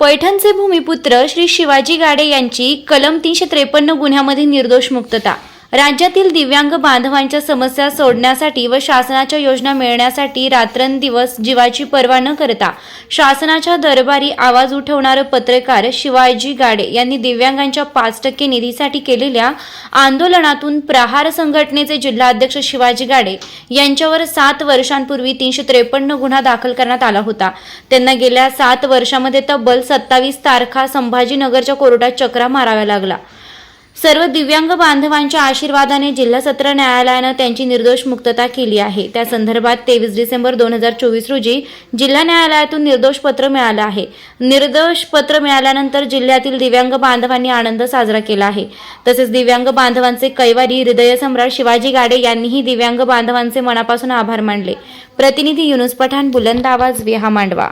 पैठणचे भूमिपुत्र श्री शिवाजी गाडे यांची कलम तीनशे त्रेपन्न गुन्ह्यामध्ये निर्दोष मुक्तता. राज्यातील दिव्यांग बांधवांच्या समस्या सोडण्यासाठी व शासनाच्या योजना मिळण्यासाठी रात्रंदिवस जीवाची पर्वा न करता शासनाच्या दरबारी आवाज उठवणारे पत्रकार शिवाजी गाडे यांनी दिव्यांगांच्या पाच टक्के निधीसाठी केलेल्या आंदोलनातून प्रहार संघटनेचे जिल्हाध्यक्ष शिवाजी गाडे यांच्यावर सात वर्षांपूर्वी तीनशे त्रेपन्न गुन्हा दाखल करण्यात आला होता. त्यांना गेल्या सात वर्षामध्ये तब्बल सत्तावीस तारखा संभाजीनगरच्या कोर्टात चक्रा माराव्या लागला. सर्व दिव्यांग बांधवांच्या आशीर्वादाने जिल्हा सत्र न्यायालयानं त्यांची निर्दोष मुक्तता केली आहे. त्या संदर्भात तेवीस डिसेंबर दोन हजार चोवीस रोजी जिल्हा न्यायालयातून निर्दोष पत्र मिळालं आहे. निर्दोष पत्र मिळाल्यानंतर जिल्ह्यातील दिव्यांग बांधवांनी आनंद साजरा केला आहे. तसेच दिव्यांग बांधवांचे कैवारी हृदयसम्राट शिवाजी गाडे यांनीही दिव्यांग बांधवांचे मनापासून आभार मानले. प्रतिनिधी युनुस पठाण बुलंद आवाज विहा मांडवा